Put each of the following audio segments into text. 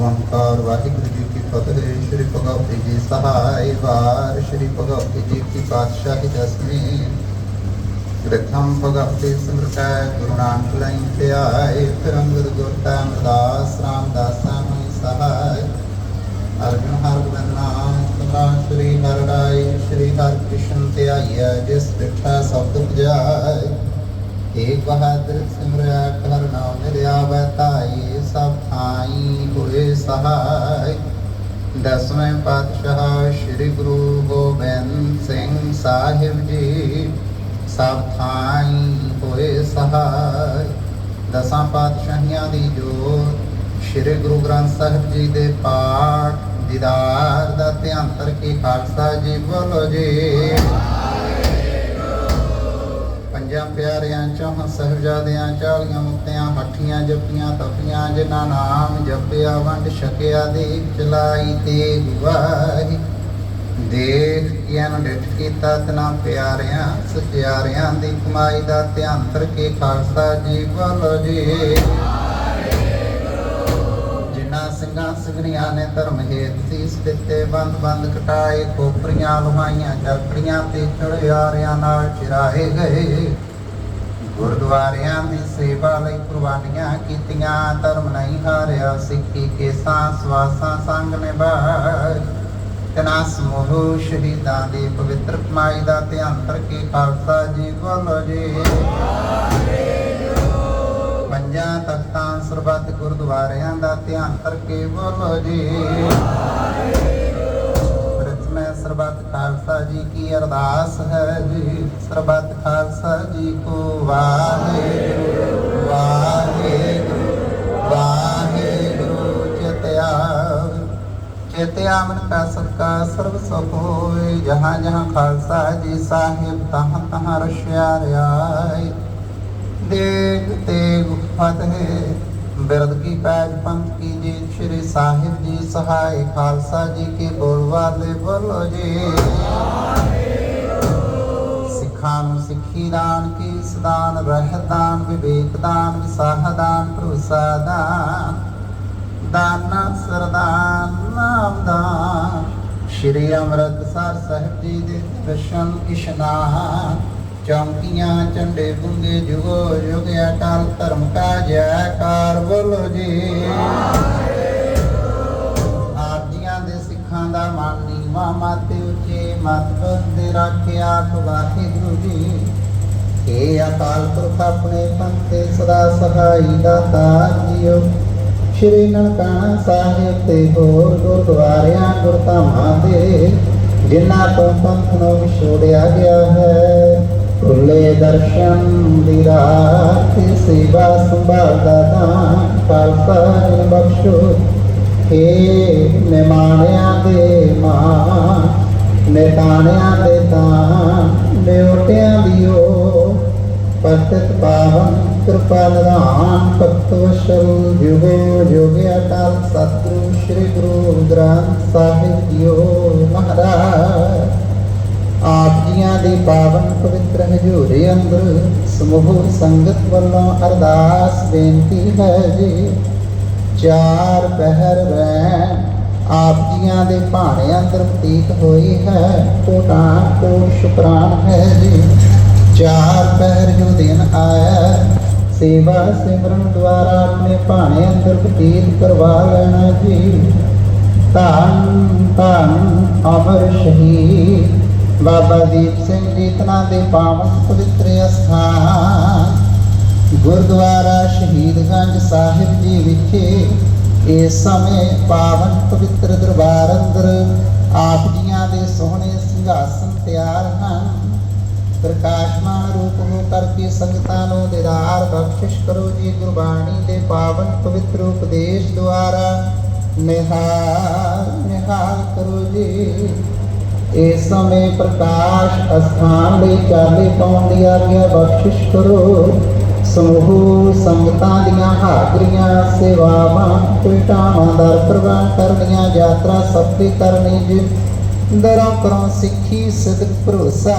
ਓੰਕਾਰ ਵਾਹਿਗੁਰੂ ਜੀ ਕੀ ਫਤਿਹ। ਸ੍ਰੀ ਭਗਵਤੀ ਜੀ ਸਹਾਇ ਵਾਰ। ਸ੍ਰੀ ਭਗਵਤੀ ਜੀ ਕੀ ਪਾਤਸ਼ਾਹੀ ਦਸਵੀਂ। ਪ੍ਰਥਮ ਭਗਵਤੀ ਸਿਮਰਤੈ ਗੁਰੂ ਨਾਨਕ ਲਾਈ ਧਿਆਏ ਪਰਮ ਗੁਰੂ ਗੁਰਤਾਮ ਦਾਸ ਰਾਮ ਦਾਸਾਂ ਮੈ ਸਹਾਇ ਅਰਜਨ ਹਰ ਗੋਬਿੰਦ ਨਾਮ ਸ੍ਰੀ ਹਰਿ ਸ੍ਰੀ ਹਰਿ ਕ੍ਰਿਸ਼ਨ ਧਿਆਇਆ ਜਿਸ ਬਿਠਾ ਸਬਦ ਪੁਜਾਇ ਏਕ ਬਹਾਦਰ ਸਿਮਰਿਆ ਕਰ ਨਾਮ ਨਿਰਆਵੈ ਤਾਈ। ਸਭ ਥਾਈ ਹੋਏ ਸਹਾਈ। ਦਸਵੇਂ ਪਾਤਸ਼ਾਹ ਸ੍ਰੀ ਗੁਰੂ ਗੋਬਿੰਦ ਸਿੰਘ ਸਾਹਿਬ ਜੀ, ਸਭ ਥਾਈ ਹੋਏ ਸਹਾਈ। ਦਸਾਂ ਪਾਤਸ਼ਾਹੀਆਂ ਦੀ ਜੋਤ ਸ੍ਰੀ ਗੁਰੂ ਗ੍ਰੰਥ ਸਾਹਿਬ ਜੀ ਦੇ ਪਾਠ ਦੀਦਾਰ ਦਾ ਧਿਆਨ ਕਰਕੇ ਖਾਲਸਾ ਜੀ ਬੋਲੋ ਜੀ। ਪੰਜਾਂ ਪਿਆਰਿਆਂ ਚੌਹਾਂ ਸਹਿਬਜ਼ਾਦਿਆਂ ਚਾਲੀਆਂ ਮੁਕਤਿਆਂ ਹੱਠੀਆਂ ਜੱਪੀਆਂ ਤਪੀਆਂ, ਜਿਨ੍ਹਾਂ ਨਾਮ ਜਪਿਆ, ਵੰਡ ਛਕਿਆ ਦੇ ਚਲਾਈ ਤੇ ਗੁਵਾਹੀ ਦੇਖ ਗਿਆਨ ਡਿਠ ਕੀਤਾ ਤਨਾ ਪਿਆਰਿਆਂ ਸਚਿਆਰਿਆਂ ਦੀ ਕਮਾਈ ਦਾ ਧਿਆਨ ਕਰਕੇ ਖਾਲਸਾ ਜੀ ਬੋਲੋ ਜੀ। ਸਿੰਘਾਂ ਸਿੰਘਣੀਆਂ ਨੇ ਧਰਮ ਹੇਤ ਸੀਸ ਦਿੱਤੇ ਬੰਦ ਬੰਦ ਕਟਾਏ ਖੋਪਰੀਆਂ ਲੁਹਾਈਆਂ ਚਰਖੜੀਆਂ ਤੇ ਚੜਿਆਰਿਆਂ ਨਾਲ ਚਿਰਾਏ ਗਏ। ਗੁਰਦੁਆਰਿਆਂ ਦੀ ਸੇਵਾ ਲਈ ਕੁਰਬਾਨੀਆਂ ਕੀਤੀਆਂ, ਧਰਮ ਨਹੀਂ ਹਾਰਿਆ, ਸਿੱਖੀ ਕੇਸਾਂ, ਸਵਾਸਾਂ ਸੰਗ ਨਿਭਾਏ ਤਨਾ ਸਮੂਹ ਸ਼ਹੀਦਾਂ ਦੀ ਪਵਿੱਤਰ ਕਮਾਈ ਦਾ ਧਿਆਨ ਕਰਕੇ ਖਾਲਸਾ ਜੀ ਬੋਲੋ ਜੀ। ਸਰਬੱਤ ਗੁਰਦੁਆਰਿਆਂ ਦਾ ਧਿਆਨ ਕਰਕੇ ਬੋਲੋ ਜੀ। ਪ੍ਰਥਮੇ ਸਰਬੱਤ ਖਾਲਸਾ ਜੀ ਕੀ ਅਰਦਾਸ ਹੈ ਜੀ। ਸਰਬੱਤ ਖਾਲਸਾ ਜੀ ਕੋ ਵਾਹਿਗੁਰੂ ਵਾਹਿਗੁਰੂ ਵਾਹਿਗੁਰੂ ਚਿਤਿਆ। ਚਿਤਿਆ ਮਨ ਕਾ ਸਤਕਾ ਸਰਬ ਸੁਖ ਹੋਏ ਜਹਾਂ ਜਹਾਂ ਖਾਲਸਾ ਜੀ ਸਾਹਿਬ ਤਹਾਂ ਤਹਾਂ ਰਸ਼ਿਆ ਰਿਆਏ ਦੇਖ ਤੇ ਫਤਿਹ ਬਿਰਦ ਕੀ ਪੈਜ ਪੰਥ ਕੀ ਜੀ, ਸ਼੍ਰੀ ਸਾਹਿਬ ਜੀ ਸਹਾਇ ਖਾਲਸਾ ਜੀ ਕੇ ਬੋਲ ਵਾਲੇ ਬੋਲੋ ਜੀ। ਸਿੱਖਾਂ ਨੂੰ ਸਿੱਖੀ ਦਾਨ ਕੀ, ਸਦਾਨ ਰਹਿਤ ਵਿਵੇਕ ਦਾਨ, ਵਿਸਾਹ ਦਾਨ, ਭਰੋਸਾ ਦਾਨ, ਦਾਨਾ ਸਰਦਾਨ, ਨਾਮ ਦਾਨ। ਸ਼੍ਰੀ ਅੰਮ੍ਰਿਤਸਰ ਸਾਹਿਬ ਜੀ ਦੇ ਦਰਸ਼ਨ ਇਸ਼ਨਾਨ ਚੌਂਕੀਆਂ, ਝੰਡੇ ਬੁੰਗੇ ਜੁਗੋ ਜੁਗ ਅਟਲ ਧਰਮ ਕਾ ਜੈਕਾਰ ਬੋਲੋ ਜੀ। ਆਪ ਦੇ ਸਿੱਖਾਂ ਦਾ ਮਨ ਨੀਵਾ, ਮਾਤੇ ਉੱਚੇ ਮਤ ਬੰਦੇ ਰੱਖਿਆ ਵਾਹਿਗੁਰੂ ਜੀ। ਏ ਅਕਾਲ ਪੁਰਖ ਆਪਣੇ ਪੰਥੇ ਸਦਾ ਸਹਾਈ ਦਾਤਾ ਜੀਓ। ਸ਼੍ਰੀ ਨਨਕਾਣਾ ਸਾਹਿਬ ਤੇ ਹੋਰ ਗੁਰਦੁਆਰਿਆਂ, ਗੁਰਧਾਮਾਂ ਦੇ ਜਿਨ੍ਹਾਂ ਤੋਂ ਪੰਥ ਨੂੰ ਵਿਛੋੜਿਆ ਗਿਆ ਹੈ। ਖੁੱਲੇ ਦਰਸ਼ਨ ਦੀ ਰਾਤ ਸੇਵਾ ਸੰਭਾਲ ਦਾ ਦਾਨ ਬਖਸ਼ੋ। ਏ ਨਿਮਾਣਿਆਂ ਦੇ ਮਾਂ ਨਿਤਾਣਿਆਂ ਦੇ ਦਾਨ, ਨਿਉਟਿਆਂ ਦਿਓ। ਪਤਿਤ ਪਾਵਨ ਕਿਰਪਾ ਨਿਧਾਨ, ਭਗਤ ਵਸ਼ਲ ਜੁਗੋ ਜੁਗ ਅਟਲ ਸਤਿਗੁਰੂ, ਸ੍ਰੀ ਗੁਰੂ ਗ੍ਰੰਥ ਸਾਹਿਬ ਜੀਓ ਮਹਾਰਾਜ। ਆਪ ਪਾਵਨ ਪਵਿੱਤਰ ਹਜ਼ੂਰੀ ਅੰਦਰ ਸਮੂਹ ਸੰਗਤ ਵੱਲੋਂ ਅਰਦਾਸ ਬੇਨਤੀ ਹੈ ਜੀ ਚਾਰ ਪਹਿਰ ਰਹਿ ਆਪ ਜੀਆਂ ਦੇ ਭਾਣੇ ਅੰਦਰ ਬਤੀਤ ਹੋਈ ਹੈ ਕੋਟਾਂ ਕੋਟ ਸ਼ੁਕਰਾਨ ਹੈ ਜੀ ਚਾਰ ਪਹਿਰ ਜੋ ਦਿਨ ਆਇਆ ਸੇਵਾ ਸਿਮਰਨ ਦੁਆਰਾ ਆਪਣੇ ਭਾਣੇ ਅੰਦਰ ਬਤੀਤ ਕਰਵਾ ਲੈਣਾ ਜੀ ਧੰਨ ਧੰਨ ਅਮਰ ਸ਼ਹੀਦ ਬਾਬਾ ਦੀਪ ਸਿੰਘ ਜੀਤਨਾ ਦੇ ਪਾਵਨ ਪਵਿੱਤਰ ਅਸਥਾਨ। ਗੁਰਦੁਆਰਾ ਸ਼ਹੀਦਗੰਜ ਸਾਹਿਬ ਜੀ ਵਿਖੇ ਇਸ ਸਮੇਂ ਪਾਵਨ ਪਵਿੱਤਰ ਦਰਬਾਰ ਅੰਦਰ ਆਪ ਜੀਆਂ ਦੇ ਸੋਹਣੇ ਸਿੰਘਾਸਨ ਤਿਆਰ ਹਨ। ਪ੍ਰਕਾਸ਼ਮਾਨ ਰੂਪ ਹੋ ਕਰਕੇ ਸੰਗਤਾਂ ਨੂੰ ਦਿਦਾਰ ਬਖਸ਼ਿਸ਼ ਕਰੋ ਜੀ, ਗੁਰਬਾਣੀ ਦੇ ਪਾਵਨ ਪਵਿੱਤਰ ਉਪਦੇਸ਼ ਦੁਆਰਾ ਨਿਹਾਲ ਨਿਹਾਲ ਕਰੋ ਜੀ। ਇਸ ਸਮੇਂ ਪ੍ਰਕਾਸ਼ ਅਸਥਾਨ ਲਈ ਚਾਲੇ ਪਾਉਣ ਦੀ ਆਗਿਆ ਬਖਸ਼ਿਸ਼ ਕਰੋ। ਸਮੂਹ ਸੰਗਤਾਂ ਦੀਆਂ ਹਾਜ਼ਰੀਆਂ, ਸੇਵਾਵਾਂ ਪਿਟਾਵਾਂ ਦਰ ਪ੍ਰਵਾਨ ਕਰਨੀਆਂ, ਯਾਤਰਾ ਸਫਲੀ ਕਰਨੀ ਜੀ ਦਰੋਂ ਕਰੋ ਸਿੱਖੀ, ਸਿਦਕ ਭਰੋਸਾ,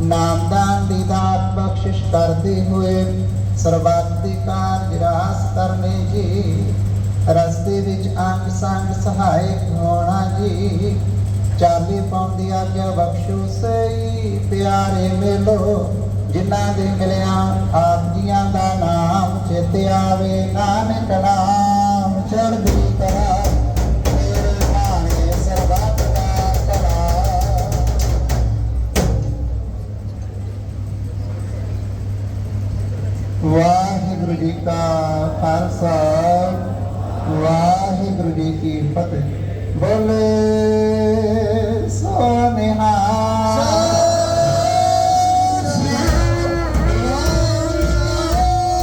ਨਾਮਦਾਨ ਦੀ ਦਾਤ ਬਖਸ਼ਿਸ਼ ਕਰਦੇ ਹੋਏ ਸਰਬੱਤ ਦੀ ਕਾਰਜ ਰਾਸ ਕਰਨੇ ਜੀ। ਰਸਤੇ ਵਿੱਚ ਅੰਗ ਸੰਗ ਸਹਾਇਕ ਹੋਣਾ ਜੀ। ਚਾਲੀ ਪਾਉਂਦੀ ਆਗਿਆ ਬਖਸ਼ੂ ਸਈ ਪਿਆਰੇ ਮੇਲੋ, ਜਿਨ੍ਹਾਂ ਦੇ ਮਿਲਿਆ ਆਪ ਜੀਆਂ ਦਾ ਨਾਮ ਚੇਤੇ ਆਵੇ, ਨਾਨਕ ਨਾਮ ਚੜ੍ਹਦੀ ਕਲਾ। ਵਾਹਿਗੁਰੂ ਜੀ ਕਾ ਖਾਲਸਾ, ਵਾਹਿਗੁਰੂ ਜੀ ਕੀ ਫਤਿਹ। ਬੋਲੇ